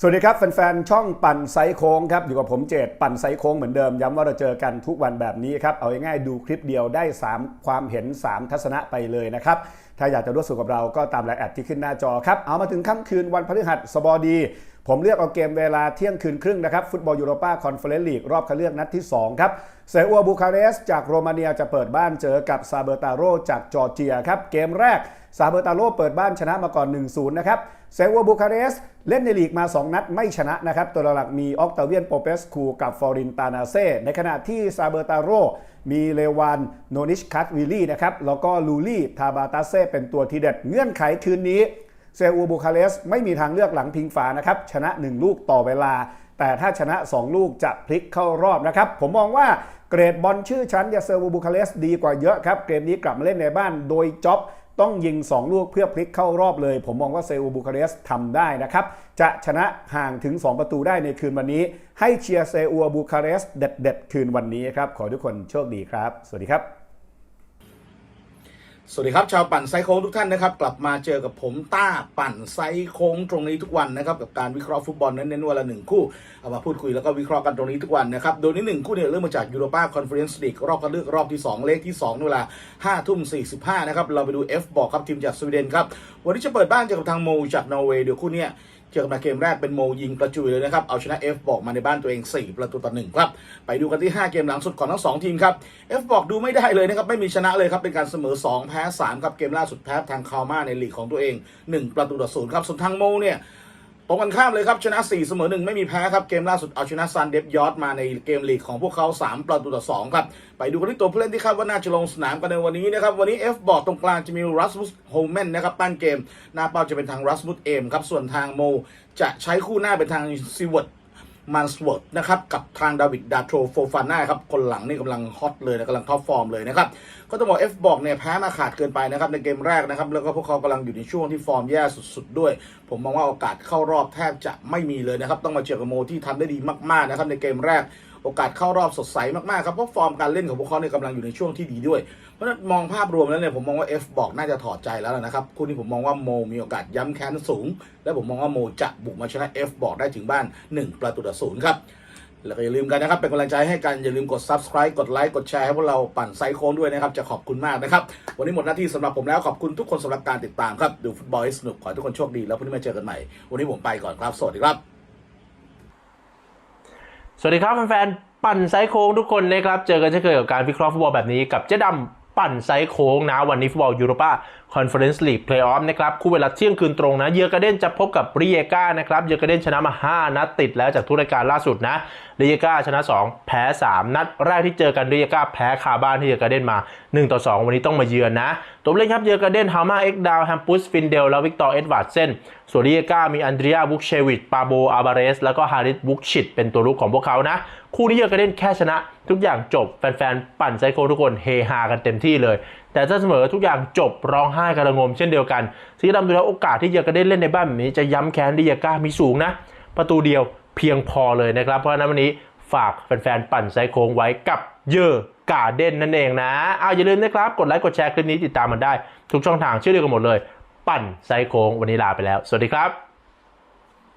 สวัสดีครับแฟนๆช่องปั่นไซโค้งครับอยู่กับผมเจตปั่นไซโค้งเหมือนเดิม ย้ำว่าเราเจอกันทุกวันแบบนี้ครับเอาง่ายๆดูคลิปเดียวได้ 3 ความเห็น 3 ทัศนะไปเลยนะครับ ถ้าอยากจะร่วมสนุกกับเราก็ตามไลน์แอดที่ขึ้นหน้าจอครับ เอามาถึงค่ำคืนวันพฤหัสบดี ผมเลือกเอาเกมเวลาเที่ยงคืนครึ่งนะครับฟุตบอลยูโรปาคอนเฟอเรนซ์ลีกรอบคัดเลือกนัดที่ 2 ครับเซอัวบูคาเรสจากโรมาเนียจะเปิดบ้านเจอกับซาเบอร์ตาโรจากจอร์เจียครับเกมแรกซาเบอร์ตาโรเปิดบ้านชนะมาก่อน 1-0 นะครับเซอัวบูคาเรสเล่นในลีกมา 2 นัดไม่ชนะนะครับตัวหลักมีออกตาเวียนโปเปสคูกับฟอรินตานาเซ่ในขณะที่ซาเบอร์ตาโรมีเลวานโนนิชคัตวิลลี่นะครับแล้วก็ลูลี่ทาบาตาเซ่เป็นตัวทีเด็ดเงื่อนไขคืนนี้ เซอูบูคาเรสไม่มีทางเลือกหลังพิงฝานะครับชนะ 1 ลูกต่อเวลา แต่ถ้าชนะ 2 ลูกจะพลิกเข้ารอบนะครับ ผมมองว่าเกรดบอลชื่อชั้นยาเซอูบูคาเรสดีกว่าเยอะครับ เกมนี้กลับมาเล่นในบ้านโดยจ็อบต้องยิง 2 ลูกเพื่อพลิกเข้ารอบเลย ผมมองว่าเซอูบูคาเรสทำได้นะครับ จะชนะห่างถึง 2 ประตูได้ในคืนวันนี้ ให้เชียร์เซอูบูคาเรสเด็ดๆ คืนวันนี้ครับ ขอทุกคนโชคดีครับ สวัสดีครับ สวัสดีครับ ชาวปั่นไซโค้งทุกท่านนะครับ กลับมาเจอกับผมต้าปั่นไซโค้งตรงนี้ทุกวันนะครับ กับการวิเคราะห์ฟุตบอลเน้นๆวันละหนึ่งคู่เอามาพูดคุยแล้วก็วิเคราะห์กันตรงนี้ทุกวันนะครับ โดยนี้หนึ่งคู่เนี่ยเริ่มมาจากยูโรปาคอนเฟอเรนซ์ลีกรอบคัดเลือกรอบที่ 2 เลขที่2ในเวลา5ทุ่ม45นะครับเราไปดู F บอกครับทีมจากสวีเดนครับวันนี้จะเปิดบ้านเจอกับทางโมจากนอร์เวย์เดี๋ยวคู่เนี้ย เจอกันมาเกมแรกเป็นโมยิงกระจุยเลยนะครับ เอาชนะ F บอกมาในบ้านตัวเอง 4 ประตูต่อหนึ่งครับ ไปดูกันที่ 5 เกมหลังสุดของทั้ง 2 ทีมครับ F บอกดูไม่ได้เลยนะครับ ไม่มีชนะเลยครับ เป็นการเสมอ 2 แพ้ 3 ครับ เกมล่าสุดแพ้ทางคาร์มาในลีกของตัวเอง 1 ประตูต่อศูนย์ครับ ส่วนทางโมเนี่ย ตรงกันข้ามเลยครับชนะ4เสมอ1ไม่มีแพ้ครับเกมล่าสุดเอาชนะซันเดฟยอร์ดมาในเกมลีกของพวกเขา 3 ประตูต่อ2ครับไปดูกันที่ตัวผู้เล่นที่คาดว่าน่าจะลงสนามกันในวันนี้นะครับวันนี้ F บอกตรงกลางจะมีรัสมุสโฮเมนนะครับปั้นเกม หน้าเป้าจะเป็นทางรัสมุสเอมครับส่วนทางโม จะใช้คู่หน้าเป็นทางซีเวิร์ด มันสเวิร์ดนะครับกับทางดาวิดดาโทรโฟฟาน่าครับคนหลังนี่กำลังฮอตเลยนะกำลังท็อปฟอร์มเลยนะครับก็ต้องบอกเอฟบอกเนี่ยแพ้มาขาดเกินไปนะครับในเกมแรกนะครับแล้วก็พวกเขากำลังอยู่ในช่วงที่ฟอร์มแย่สุดๆด้วย ผมมองว่าโอกาสเข้ารอบแทบจะไม่มีเลยนะครับต้องมาเจอกับโมที่ทำได้ดีมากๆนะครับในเกมแรก โอกาสเข้ารอบสดใสมากๆครับเพราะฟอร์มการเล่นของพวกเขาเนี่ยกำลังอยู่ในช่วงที่ดีด้วยเพราะฉะนั้นมองภาพรวมแล้วเนี่ยผมมองว่า F บอกน่าจะถอดใจแล้วนะครับคู่นี้ผมมองว่าโมมีโอกาสย้ำแค้นสูง และผมมองว่าโมจะบุกมาชนะ F บอกได้ถึงบ้าน 1 ประตูต่อศูนย์ครับแล้วก็อย่าลืมกันนะครับเป็นกำลังใจให้กัน อย่าลืมกด subscribe กดไลค์กดแชร์ให้พวกเราปั่นไซโค้งด้วยนะครับ จะขอบคุณมากนะครับ วันนี้หมดหน้าที่สำหรับผมแล้วขอบคุณทุกคนสำหรับการติดตามครับ ดูฟุตบอลให้สนุกขอให้ทุกคนโชคดี แล้วพรุ่งนี้มาเจอกันใหม่ วันนี้ผมไปก่อนครับ สวัสดีครับ สวัสดีครับแฟนๆ ปั่นไซโค้งทุกคนนะครับ เจอกันเช่นเคยกับการวิเคราะห์ฟุตบอลแบบนี้กับเจ๊ดำปั่นไซโค้งนะ วันนี้ฟุตบอลยูโรปาคอนเฟอเรนซ์ลีกเพลย์ออฟนะครับ คู่เวลาเที่ยงคืนตรงนะ เยอร์กาเดนจะพบกับริเยกานะครับ เยอร์กาเดนชนะมา 5 นัดติดแล้วจากทุกรายการล่าสุดนะริเยกาชนะ 2 แพ้ 3 นัดแรกที่เจอกันริเยกาแพ้คาบ้านที่เยอร์กาเดนมา1ต่อ2 วันนี้ต้องมาเยือนนะ ตัวเล่นครับเยอร์กาเดนฮามาเอ็กดาวแฮมปุสฟินเดลแล้ววิกตอร์เอ็ดวาร์ดเซนส่วนริเยกามีอันเดรียบุกเชวิชปาโบอาบาเรส แล้วก็ฮาริสบุกชิดเป็นตัวลุกของพวกเขานะ คู่นี้เยอร์กาเดนแค่ชนะ ทุกอย่างจบแฟนๆ ปั่นไซโคทุกคนเฮฮากันเต็มที่เลย แต่ถ้าเสมอทุกอย่างจบร้องไห้กระงมเช่นเดียวกันสีดำดูแล้วโอกาสที่เยอร์กาเดนเล่นในบ้านแบบนี้จะย้ำแค้นดิเยก้ามีสูงนะ ประตูเดียวเพียงพอเลยนะครับเพราะฉะนั้นวันนี้ฝากแฟนๆ ปั่นไซโค้งไว้กับเยอร์ กาเดนนั่นเองนะเอาอย่าลืมนะครับ กดไลค์กดแชร์คลิปนี้ติดตามมันได้ ทุกช่องทางชื่อเดียวกันหมดเลย ปั่นไซโค้งวันนี้ลาไปแล้ว สวัสดีครับ